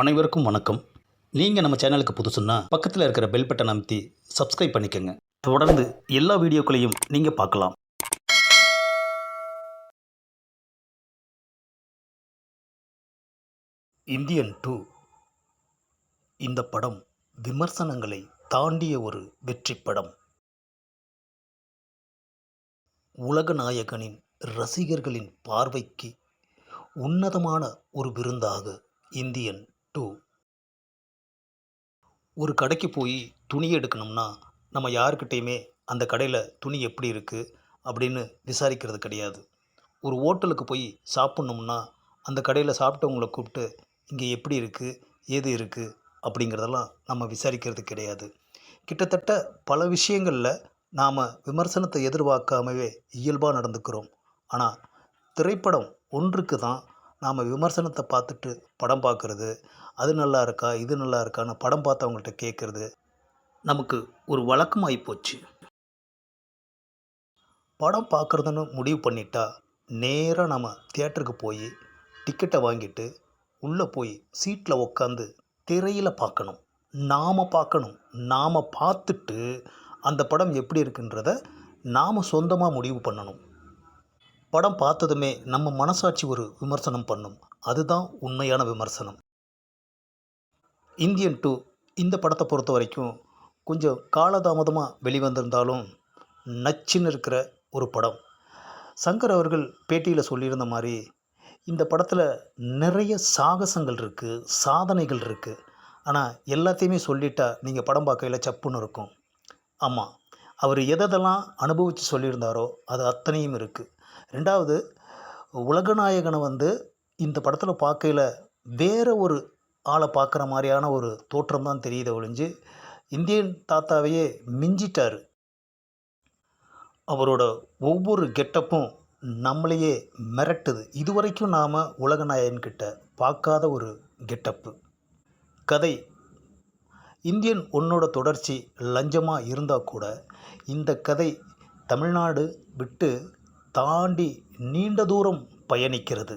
அனைவருக்கும் வணக்கம். நீங்கள் நம்ம சேனலுக்கு புதுசுன்னா பக்கத்தில் இருக்கிற பெல் பட்டன் அமைத்தி சப்ஸ்கிரைப் பண்ணிக்கோங்க. தொடர்ந்து எல்லா வீடியோக்களையும் நீங்கள் பார்க்கலாம். Indian two. இந்த படம் விமர்சனங்களை தாண்டிய ஒரு வெற்றி படம். உலகநாயகனின் ரசிகர்களின் பார்வைக்கு உன்னதமான ஒரு விருந்தாக இந்தியன் டூ. ஒரு கடைக்கு போய் துணி எடுக்கணும்னா நம்ம யாருக்கிட்டேயுமே அந்த கடையில் துணி எப்படி இருக்குது அப்படின்னு விசாரிக்கிறது கிடையாது. ஒரு ஹோட்டலுக்கு போய் சாப்பிட்ணும்னா அந்த கடையில் சாப்பிட்டவங்கள கூப்பிட்டு இங்கே எப்படி இருக்குது ஏது இருக்குது அப்படிங்கிறதெல்லாம் நம்ம விசாரிக்கிறது கிடையாது. கிட்டத்தட்ட பல விஷயங்களில் நாம் விமர்சனத்தை எதிர்பார்க்காமவே இயல்பாக நடந்துக்கிறோம். ஆனால் திரைப்படம் ஒன்றுக்கு தான் நாம் விமர்சனத்தை பார்த்துட்டு படம் பார்க்குறது அது நல்லா இருக்கா இது நல்லா இருக்கான்னு படம் பார்த்தவங்கள்ட்ட கேட்குறது நமக்கு ஒரு வழக்கமாகி போச்சு. படம் பார்க்குறதுன்னு முடிவு பண்ணிட்டா நேராக நம்ம தியேட்டருக்கு போய் டிக்கெட்டை வாங்கிட்டு உள்ளே போய் சீட்டில் உக்காந்து திரையில் பார்க்கணும். நாம் பார்க்கணும். நாம் பார்த்துட்டு அந்த படம் எப்படி இருக்குன்றத நாம் சொந்தமாக முடிவு பண்ணணும். படம் பார்த்ததுமே நம்ம மனசாட்சி ஒரு விமர்சனம் பண்ணும். அதுதான் உண்மையான விமர்சனம். இந்தியன் டூ இந்த படத்தை பொறுத்த வரைக்கும் கொஞ்சம் காலதாமதமாக வெளிவந்திருந்தாலும் நச்சுன்னு இருக்கிற ஒரு படம். சங்கர் அவர்கள் பேட்டியில் சொல்லியிருந்த மாதிரி இந்த படத்தில் நிறைய சாகசங்கள் இருக்குது சாதனைகள் இருக்குது ஆனால் எல்லாத்தையுமே சொல்லிட்டா நீங்கள் படம் பார்க்கையில் சப்புன்னு இருக்கும். ஆமாம் அவர் எதெல்லாம் அனுபவித்து சொல்லியிருந்தாரோ அது அத்தனையும் இருக்குது ரெண்டாவது உலகநாயகனை வந்து இந்த படத்தில் பார்க்கையில் வேறு ஒரு ஆளை பார்க்குற மாதிரியான ஒரு தோற்றம் தான் தெரியுது ஒழிஞ்சு இந்தியன் தாத்தாவையே மிஞ்சிட்டார். அவரோட ஒவ்வொரு கெட்டப்பும் நம்மளையே மிரட்டுது. இதுவரைக்கும் நாம் உலகநாயகன்கிட்ட பார்க்காத ஒரு கெட்டப்பு. கதை இந்தியன் ஒன்னோட தொடர்ச்சி லஞ்சமாக இருந்தால் கூட இந்த கதை தமிழ்நாடு விட்டு தாண்டி நீண்ட தூரம் பயணிக்கிறது.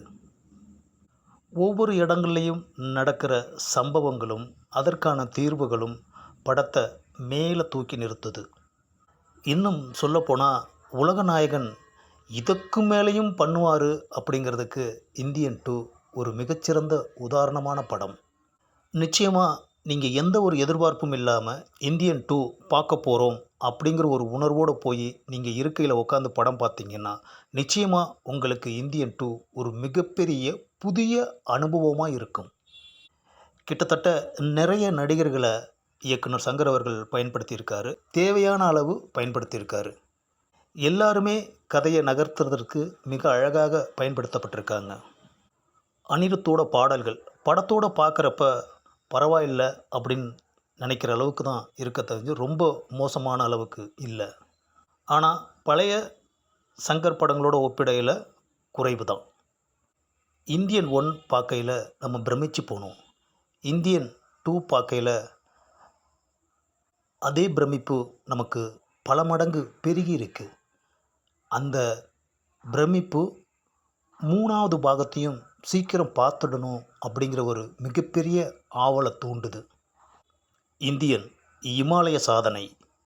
ஒவ்வொரு இடங்கள்லையும் நடக்கிற சம்பவங்களும் அதற்கான தீர்வுகளும் படத்தை மேலே தூக்கி நிறுத்துது. இன்னும் சொல்லப்போனால் உலகநாயகன் இதுக்கு மேலேயும் பண்ணுவார் அப்படிங்கிறதுக்கு இந்தியன் டூ ஒரு மிகச்சிறந்த உதாரணமான படம். நிச்சயமாக நீங்கள் எந்த ஒரு எதிர்பார்ப்பும் இல்லாமல் இந்தியன் டூ பார்க்க போகிறோம் அப்படிங்கிற ஒரு உணர்வோடு போய் நீங்கள் இருக்கையில் உட்காந்து படம் பார்த்தீங்கன்னா நிச்சயமாக உங்களுக்கு இந்தியன் டூ ஒரு மிகப்பெரிய புதிய அனுபவமாக இருக்கும். கிட்டத்தட்ட நிறைய நடிகர்களை இயக்குனர் சங்கர் அவர்கள் பயன்படுத்தியிருக்காரு. தேவையான அளவு பயன்படுத்தியிருக்காரு. எல்லாருமே கதையை நகர்த்துறதற்கு மிக அழகாக பயன்படுத்தப்பட்டிருக்காங்க. அனிருத்தோட பாடல்கள் படத்தோடு பார்க்குறப்ப பரவாயில்ல அப்படின்னு நினைக்கிற அளவுக்கு தான் இருக்க தெரிஞ்சு ரொம்ப மோசமான அளவுக்கு இல்லை. ஆனால் பழைய சங்கர் படங்களோட ஒப்பிடையில் குறைவு தான். இந்தியன் ஒன் பார்க்கையில் நம்ம பிரமிச்சு போனோம். இந்தியன் டூ பார்க்கையில் அதே பிரமிப்பு நமக்கு பல மடங்கு பெருகி இருக்கு. அந்த பிரமிப்பு மூணாவது பாகத்தையும் சீக்கிரம் பார்த்துடணும் அப்படிங்கிற ஒரு மிகப்பெரிய ஆவலை தூண்டுது. இந்தியன் இமாலய சாதனை